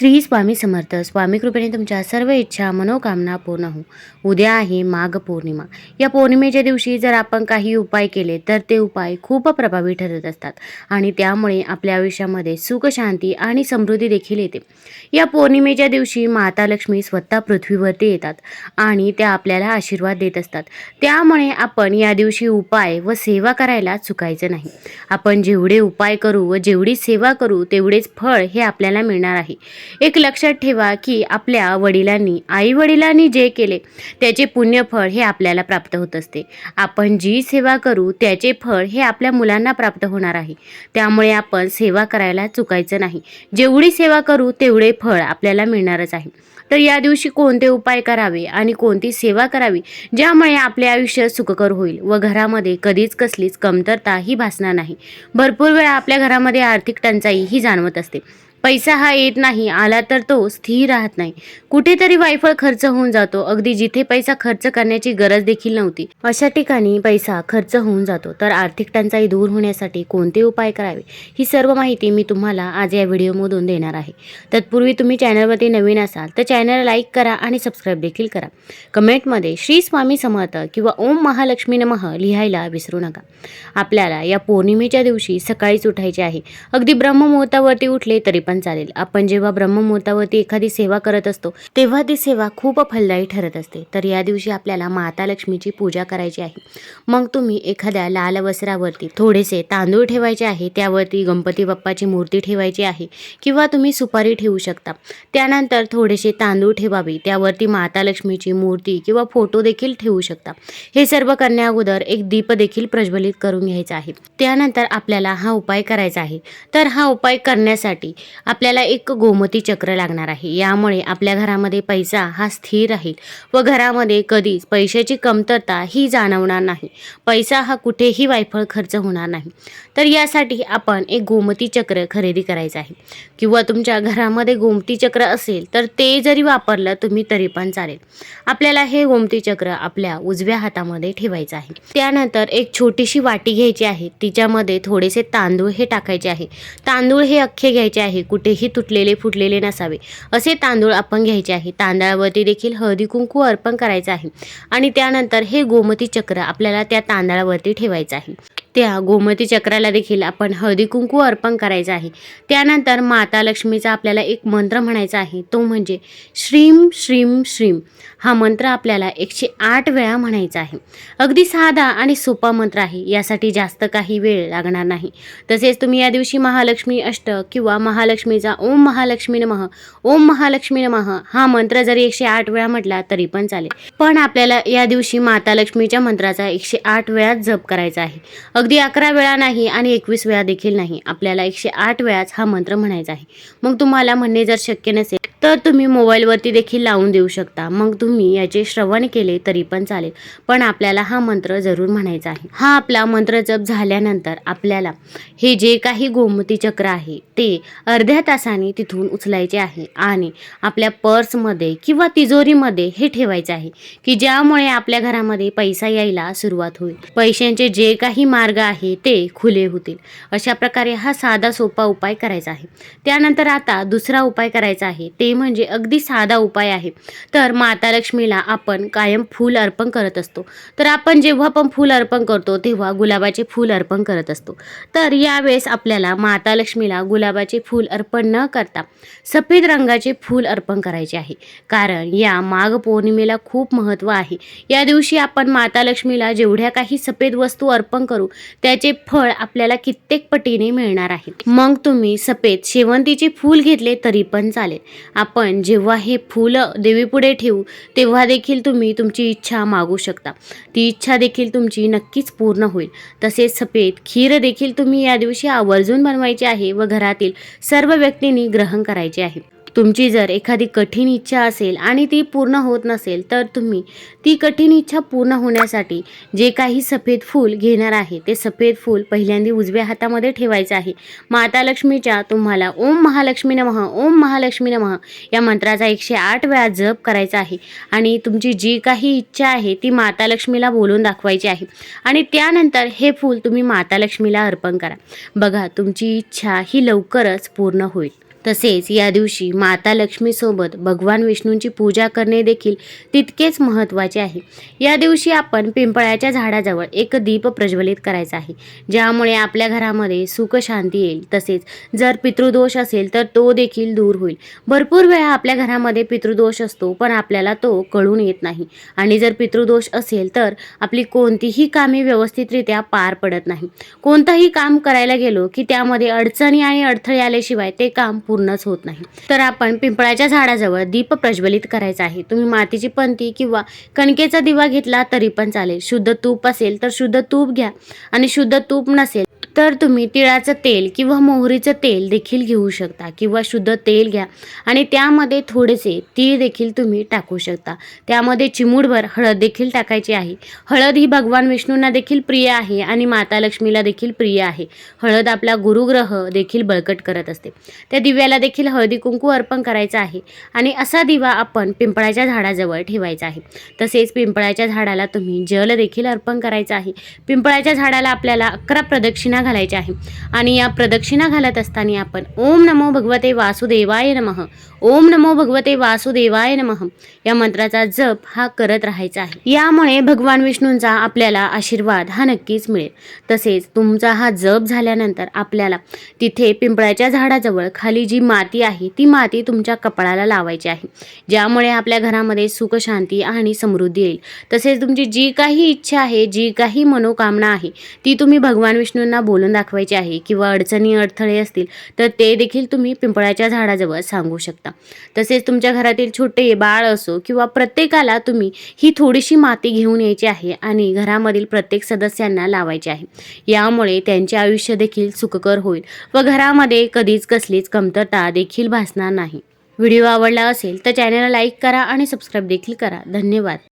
श्री स्वामी समर्थ स्वामी कृपेने तुमच्या सर्व इच्छा मनोकामना पूर्ण हो उद्या आहे माघ पौर्णिमा. या पौर्णिमेच्या दिवशी जर आपण काही उपाय केले तर ते उपाय खूप प्रभावी ठरत असतात आणि त्यामुळे आपल्या आयुष्यामध्ये सुख शांती आणि समृद्धी देखील येते. या पौर्णिमेच्या दिवशी माता लक्ष्मी स्वतः पृथ्वीवरती येतात आणि त्या आपल्याला आशीर्वाद देत असतात. त्यामुळे आपण या दिवशी उपाय व सेवा करायला चुकायचं नाही. आपण जेवढे उपाय करू व जेवढी सेवा करू तेवढेच फळ हे आपल्याला मिळणार आहे. एक लक्षात ठेवा की आपल्या वडिलांनी आई वडिलांनी जे केले त्याचे पुण्यफळ हे आपल्याला प्राप्त होत असते. आपण जी सेवा करू त्याचे फळ हे आपल्या मुलांना प्राप्त होणार आहे. त्यामुळे आपण सेवा करायला चुकायचं नाही. जेवढी सेवा करू तेवढे फळ आपल्याला मिळणारच आहे. तर या दिवशी कोणते उपाय करावे आणि कोणती सेवा करावी ज्यामुळे आपले आयुष्य सुखकर होईल व घरामध्ये कधीच कसलीच कमतरता ही भासणार नाही. भरपूर वेळा आपल्या घरामध्ये आर्थिक टंचाई ही जाणवत असते. पैसा हा येत नाही आला तर तो स्थिर राहत नाही. कुठेतरी वायफळ खर्च होऊन जातो. अगदी जिथे पैसा खर्च करण्याची गरज देखील नव्हती. अशा ठिकाणी पैसा खर्च होऊन जातो. तर आर्थिक टंचाई दूर होण्यासाठी कोणते उपाय करावे? ही सर्व माहिती मी तुम्हाला आज या व्हिडिओमधून देणार आहे. तत्पूर्वी तुम्ही चॅनलवरती नवीन असाल तर चॅनल लाईक करा आणि सबस्क्राईब देखील करा. कमेंटमध्ये श्री स्वामी समर्थ किंवा ओम महालक्ष्मी नमः लिहायला विसरू नका. आपल्याला या पौर्णिमेच्या दिवशी सकाळीच उठायचे आहे. अगदी ब्रह्ममुहूर्तावरती उठले तरी पण चालेल. आपण जेव्हा ब्रह्ममुहूर्तावरती एखादी सेवा करत असतो तेव्हा ती सेवा खूप फलदायी ठरत असते. तर या दिवशी आपल्याला माता लक्ष्मीची पूजा करायची आहे. मग तुम्ही एखाद्या लाल वस्त्रावरती थोडेसे तांदूळ ठेवायचे आहे त्यावरती गणपती बाप्पाची मूर्ती ठेवायची आहे किंवा तुम्ही सुपारी ठेवू शकता. त्यानंतर थोडेसे तांदूळ ठेवावे त्यावरती माता लक्ष्मीची मूर्ती किंवा फोटो देखील ठेवू शकता. हे सर्व करण्या अगोदर एक दीप देखील प्रज्वलित करून घ्यायचा आहे. त्यानंतर आपल्याला हा उपाय करायचा आहे. तर हा उपाय करण्यासाठी आपल्याला एक गोमती चक्र लागणार आहे. यामुळे आपल्या घरामध्ये पैसा हा स्थिर राहील व घरामध्ये कधीच पैशाची कमतरता ही जाणवणार नाही. पैसा हा कुठेही वायफळ खर्च होणार नाही. तर यासाठी आपण एक गोमती चक्र खरेदी करायचं आहे. किंवा तुमच्या घरामध्ये गोमती चक्र असेल तर ते जरी वापरलं तुम्ही तरी पण चालेल. आपल्याला हे गोमती चक्र आपल्या उजव्या हातामध्ये ठेवायचं आहे. त्यानंतर एक छोटीशी वाटी घ्यायची आहे. तिच्यामध्ये थोडेसे तांदूळ हे टाकायचे आहे. तांदूळ हे अख्खे घ्यायचे आहे. कुठेही तुटलेले फुटलेले नसावे. असे तांदूळ आपण घ्यायचे आहे. तांदळावरती देखील हळदी कुंकू अर्पण करायचं आहे. आणि त्यानंतर हे गोमती चक्र आपल्याला त्या तांदळावरती ठेवायचं आहे. त्या गोमती चक्राला देखील आपण हळदी कुंकू अर्पण करायचं आहे. त्यानंतर माता लक्ष्मीचा आपल्याला एक मंत्र म्हणायचा आहे. तो म्हणजे श्रीम श्रीम श्रीम. हा मंत्र आपल्याला एकशे आठ वेळा म्हणायचा आहे. अगदी साधा आणि सोपा मंत्र आहे. यासाठी जास्त काही वेळ लागणार नाही. तसेच तुम्ही या दिवशी महालक्ष्मी अष्ट किंवा महालक्ष्मीचा ओम महालक्ष्मी नमः ओम महालक्ष्मी नमः हा मंत्र जरी एकशे आठ वेळा म्हटला तरी पण चालेल. पण आपल्याला या दिवशी माता लक्ष्मीच्या मंत्राचा एकशे आठ वेळा जप करायचा आहे. अगदी अकरा वेळा नाही आणि एकवीस वेळा देखील नाही. आपल्याला एकशे आठ वेळाच हा मंत्र म्हणायचा आहे. मग तुम्हाला म्हणणे जर शक्य नसेल तर तुम्ही मोबाईलवरती देखील लावून देऊ शकता. मग तुम्ही याचे श्रवण केले तरी पण चालेल. पण आपल्याला हा मंत्र जरूर म्हणायचा आहे. हा आपला मंत्र जप झाल्यानंतर आपल्याला हे जे काही गोमती चक्र आहे ते अर्ध्या तासाने तिथून उचलायचे आहे आणि आपल्या पर्समध्ये किंवा तिजोरीमध्ये हे ठेवायचे आहे की ज्यामुळे आपल्या घरामध्ये पैसा यायला सुरुवात होईल. पैशांचे जे काही मार्ग आहे ते खुले होतील. अशा प्रकारे हा साधा सोपा उपाय करायचा आहे. त्यानंतर आता दुसरा उपाय करायचा आहे. ते म्हणजे अगदी साधा उपाय आहे. तर माता लक्ष्मीला आपण कायम फूल अर्पण करत असतो. तर आपण जेव्हा पण फूल अर्पण करतो तेव्हा गुलाबाचे फूल अर्पण करत असतो. तर यावेळेस आपल्याला माता लक्ष्मीला गुलाबाचे फूल अर्पण न करता सफेद रंगाचे फूल अर्पण करायचे आहे. कारण या माघ पौर्णिमेला खूप महत्त्व आहे. या दिवशी आपण माता लक्ष्मीला जेवढ्या काही सफेद वस्तू अर्पण करू त्याचे फळ आपल्याला कित्येक पटीने मिळणार आहे मग तुम्ही सफेद शेवंतीचे फूल घेतले तरी पण चालेल. आपण जेव्हा हे फुलं देवीपुढे ठेवू तेव्हा देखील तुम्ही तुमची इच्छा मागू शकता. ती इच्छा देखील तुमची नक्कीच पूर्ण होईल. तसेच सफेद खीर देखील तुम्ही या दिवशी आवर्जून बनवायची आहे व घरातील सर्व व्यक्तींनी ग्रहण करायचे आहे. तुमची जर एखादी कठीण इच्छा असेल आणि ती पूर्ण होत नसेल तर तुम्ही ती कठीण इच्छा पूर्ण होण्यासाठी जे काही सफेद फूल घेणार आहे ते सफेद फूल पहिल्यांदा उजव्या हातामध्ये ठेवायचं आहे. माता लक्ष्मीच्या तुम्हाला ओम महालक्ष्मी नमः ओम महालक्ष्मी नमः या मंत्राचा एकशे आठ वेळा जप करायचा आहे. आणि तुमची जी काही इच्छा आहे ती माता लक्ष्मीला बोलून दाखवायची आहे. आणि त्यानंतर हे फूल तुम्ही माता लक्ष्मीला अर्पण करा. बघा तुमची इच्छा ही लवकरच पूर्ण होईल. तसेच या दिवशी माता लक्ष्मीसोबत भगवान विष्णूंची पूजा करणे देखील तितकेच महत्त्वाचे आहे. या दिवशी आपण पिंपळाच्या झाडाजवळ एक दीप प्रज्वलित करायचा आहे ज्यामुळे आपल्या घरामध्ये सुख शांती येईल. तसेच जर पितृदोष असेल तर तो देखील दूर होईल. भरपूर वेळा आपल्या घरामध्ये पितृदोष असतो पण आपल्याला तो कळून येत नाही. आणि जर पितृदोष असेल तर आपली कोणतीही कामे व्यवस्थितरित्या पार पडत नाही. कोणतंही काम करायला गेलो की त्यामध्ये अडचणी आणि अडथळे आल्याशिवाय ते काम पूर्णच होत नाही. तर आपण पिंपळाच्या झाडाजवळ दीप प्रज्वलित करायचा आहे. तुम्ही मातीची पंती किंवा कणकेचा दिवा घेतला तरी पण चालेल. शुद्ध तूप असेल तर शुद्ध तूप घ्या. आणि शुद्ध तूप नसेल तर तुम्ही तिळाचं तेल किंवा मोहरीचं तेल देखील घेऊ शकता किंवा शुद्ध तेल घ्या. आणि त्यामध्ये थोडेसे तीळ देखील तुम्ही टाकू शकता. त्यामध्ये चिमूडभर हळद देखील टाकायची आहे. हळद ही भगवान विष्णूंना देखील प्रिय आहे आणि माता लक्ष्मीला देखील प्रिय आहे. हळद आपला गुरुग्रह देखील बळकट करत असते. त्या दिव्याला देखील हळदी कुंकू अर्पण करायचं आहे. आणि असा दिवा आपण पिंपळाच्या झाडाजवळ ठेवायचा आहे. तसेच पिंपळाच्या झाडाला तुम्ही जल देखील अर्पण करायचं आहे. पिंपळाच्या झाडाला आपल्याला अकरा प्रदक्षिणा घालायच्या आहे. आणि या प्रदक्षिणा घालत असताना आपण ओम नमो भगवते वासुदेवाय नमः. ओम नमो भगवते वासुदेवाय नमः. या मंत्राचा जप हा करत राहायचा आहे. यामुळे भगवान विष्णूंचा आपल्याला आशीर्वाद हा नक्कीच मिळेल. तसेच तुमचा हा जप झाल्यानंतर आपल्याला तिथे पिंपळाच्या झाडाजवळ खाली जी माती आहे ती माती तुमच्या कपाळाला लावायची आहे. ज्यामुळे आपल्या घरामध्ये सुख शांती आणि समृद्धी येईल. तसेच तुमची जी काही इच्छा आहे जी काही मनोकामना आहे ती तुम्ही भगवान विष्णूंना बोलून दाखवायचे आहे किंवा अडचणी अडथळे असतील तर ते देखील तुम्ही पिंपळाच्या झाडाजवळ सांगू शकता. तसेच तुमच्या घरातील छोटे बाळ असो किंवा प्रत्येकाला तुम्ही ही थोडीशी माती घेऊन यायची आहे आणि घरामधील प्रत्येक सदस्यांना लावायची आहे. यामुळे त्यांचे आयुष्य देखील सुखकर होईल व घरामध्ये कधीच कसलीच कमतरता देखील भासणार नाही. व्हिडिओ आवडला असेल तर चॅनलला लाईक करा आणि सबस्क्राईब देखील करा. धन्यवाद.